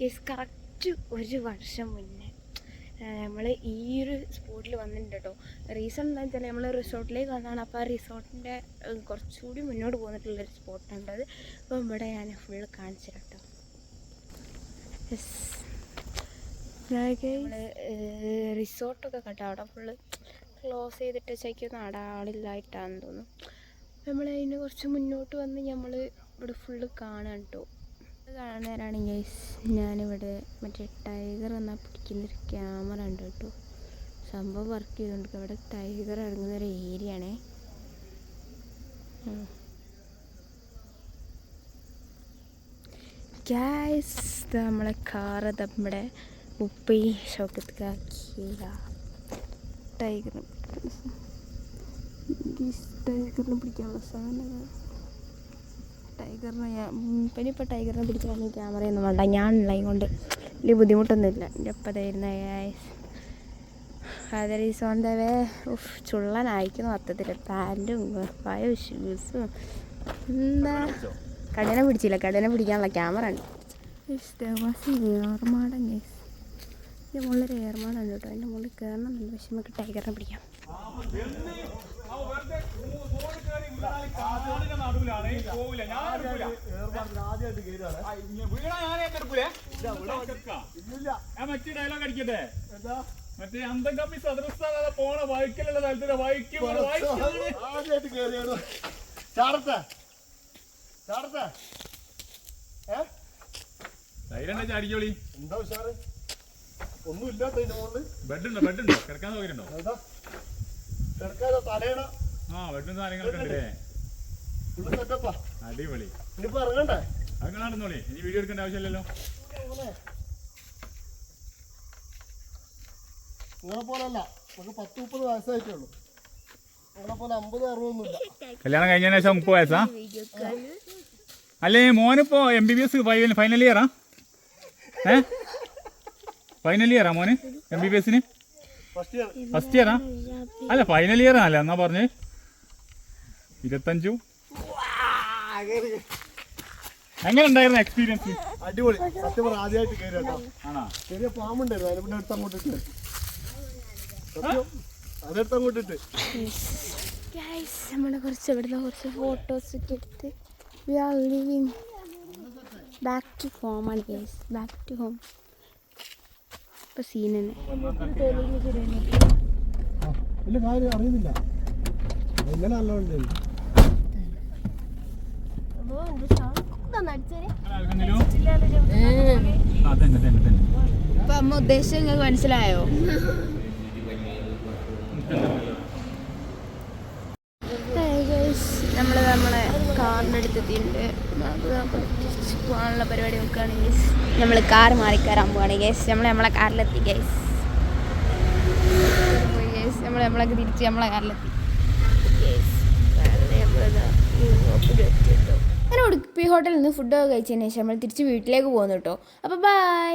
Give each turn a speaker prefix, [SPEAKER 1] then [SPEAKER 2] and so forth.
[SPEAKER 1] Guess correct ഒരു വർഷം മുന്നേ. നമ്മൾ ഈ ഒരു സ്പോട്ടിൽ വന്നിട്ടുണ്ട് കേട്ടോ റീസൺ എന്താ വെച്ചാൽ നമ്മൾ റിസോർട്ടിലേക്ക് വന്നതാണ്. അപ്പോൾ ആ റിസോർട്ടിന്റെ കുറച്ചുകൂടി മുന്നോട്ട് പോന്നിട്ടുള്ളൊരു സ്പോട്ടുണ്ട് അത്. അപ്പോൾ ഇവിടെ ഞാൻ ഫുൾ കാണിച്ചു കേട്ടോ നമ്മൾ റിസോർട്ടൊക്കെ കേട്ടോ അവിടെ ഫുള്ള് ക്ലോസ് ചെയ്തിട്ട് വെച്ചേക്കുന്ന അവിടെ ആളില്ലായിട്ടാണെന്ന് തോന്നുന്നു നമ്മൾ അതിന് കുറച്ച് മുന്നോട്ട് വന്ന് നമ്മൾ ഇവിടെ ഫുള്ള് കാണാൻ കേട്ടോ. കാണുന്നവരാണ് ഗൈസ് ഞാനിവിടെ മറ്റേ ടൈഗർ എന്നാൽ പിടിക്കുന്നൊരു ക്യാമറ ഉണ്ട് കേട്ടോ. സംഭവം വർക്ക് ചെയ്തുകൊണ്ട് ഇവിടെ ടൈഗർ ഇറങ്ങുന്ന ഒരു ഏരിയ ആണേ. ഗ്യാസ് നമ്മളെ കാറ് നമ്മുടെ ഉപ്പി ടൈഗർ ടൈഗറിന് പിടിക്കാനുള്ള സാധനം ടൈഗറിനെ ഞാൻ ഇനിയിപ്പോൾ ടൈഗറിനെ പിടിച്ചാൽ ക്യാമറയൊന്നും വേണ്ട. ഞാൻ ഉള്ളത് കൊണ്ട് വലിയ ബുദ്ധിമുട്ടൊന്നുമില്ല. എന്റെ ഒപ്പം തരുന്ന Ather is on the way. ഉഫ് ചുള്ളനായിക്കുന്നു മൊത്തത്തിൽ പാന്റും പായും ഷൂസും എന്താ? കടനെ പിടിച്ചില്ല. കടനെ പിടിക്കാനുള്ള ക്യാമറ ഉണ്ട്. ഏർമാടൻ ഗൈസ് ഇതിന്റെ മുകളിലൊരു ഏർമാടുണ്ട് കേട്ടോ. എന്റെ മുകളിൽ കയറണം പക്ഷെ നമുക്ക് ടൈഗറിനെ പിടിക്കാം.
[SPEAKER 2] മറ്റേ ഡയലോഗ് അടിക്കട്ടെ? മറ്റേ അന്തം കമ്മി സദൃസ്ഥാതെ പോണ വൈക്കലുള്ള സ്ഥലത്തിന്റെ വൈക്ക് പോണ വൈക്ക്.
[SPEAKER 3] ആദ്യമായിട്ട് കേറിയാണ്. ചാടത്തെ ചാടത്തെ ഏ?
[SPEAKER 2] ധൈര്യം ചാടിക്കോളി.
[SPEAKER 3] എന്താ ഉഷാറ്? ഒന്നും ഇല്ലാത്ത ബെഡ് ഉണ്ടോ
[SPEAKER 2] ബെഡ് ബെഡുണ്ടോ? കിടക്കാൻ സൗകര്യം
[SPEAKER 3] ഉണ്ടോ കിടക്കാതെ തലയണ
[SPEAKER 2] ആ ഉണ്ട് അല്ലേ അടിപൊളി.
[SPEAKER 3] ഇനിയിപ്പോ ഇറങ്ങണ്ടേ?
[SPEAKER 2] അങ്ങനെ നടന്നോളി ഇനി വീഡിയോ എടുക്കേണ്ട ആവശ്യമില്ലല്ലോ.
[SPEAKER 3] നിങ്ങളെ പോലല്ല. നമുക്ക് പത്ത് മുപ്പത് വയസ്സായിട്ടേ ഉള്ളൂ നിങ്ങളെ പോലെ അമ്പത് അറുപതൊന്നുമില്ല
[SPEAKER 2] കല്യാണം കഴിഞ്ഞതിന് ശേഷം മുപ്പത് വയസ്സാ? അല്ലേ മോനിപ്പോ M B B S final ഇയറാ ഏ? ഫൈനൽ ഇയറാ മോന്? എം ബി ബി എസിന്
[SPEAKER 3] ഫസ്റ്റ്
[SPEAKER 2] ഇയറാ അല്ല ഫൈനൽ ഇയറാ അല്ല എന്നാ പറഞ്ഞ്? ഇരുപത്തഞ്ചു? എങ്ങനെ ഉണ്ടായിരുന്നു എക്സ്പീരിയൻസ്
[SPEAKER 3] അടിപൊളി. സത്യം പറഞ്ഞ ആദ്യമായിട്ട് കയറി കേട്ടോ.
[SPEAKER 2] ആണോ?
[SPEAKER 3] ചെറിയ പാമ്പുണ്ടായിരുന്നു അതിനെ പിന്നെ എടുത്ത് അങ്ങോട്ട് ഇട്ട് അതെടുത്ത് അങ്ങോട്ട് ഇട്ട്
[SPEAKER 1] ഗൈസ് നമ്മൾ കുറച്ച് ഇവിടുന്ന് കുറച്ച് ഫോട്ടോസ് ഒക്കെ എടുത്ത് we are living back to home ആണ് ഗൈസ് ബാക്ക് ടു ഹോം ഇപ്പൊ സീൻ തന്നെ
[SPEAKER 3] അറിയുന്നില്ല. ഇന്നലെ നല്ല
[SPEAKER 1] അമ്മ ഉദ്ദേശം നിങ്ങൾക്ക് മനസ്സിലായോ നമ്മൾ നമ്മളെ കാറിന്റെ അടുത്ത് എത്തിയിട്ടുണ്ട് നമുക്ക് തിരിച്ച് പോകാനുള്ള പരിപാടി നോക്കുകയാണ് ഗൈസ് നമ്മൾ കാർ കയറാൻ പോവാണ് ഗേസ് നമ്മൾ നമ്മളെ കാറിലെത്തി ഗേസ് നമ്മളെ നമ്മൾ നമ്മളൊക്കെ തിരിച്ച് നമ്മളെ കാറിലെത്തി. അങ്ങനെ ഉടുപ്പി ഹോട്ടലിൽ നിന്ന് ഫുഡൊക്കെ കഴിച്ചതിന് ശേഷം നമ്മൾ തിരിച്ച് വീട്ടിലേക്ക് പോകുന്നു കേട്ടോ. അപ്പോൾ ബൈ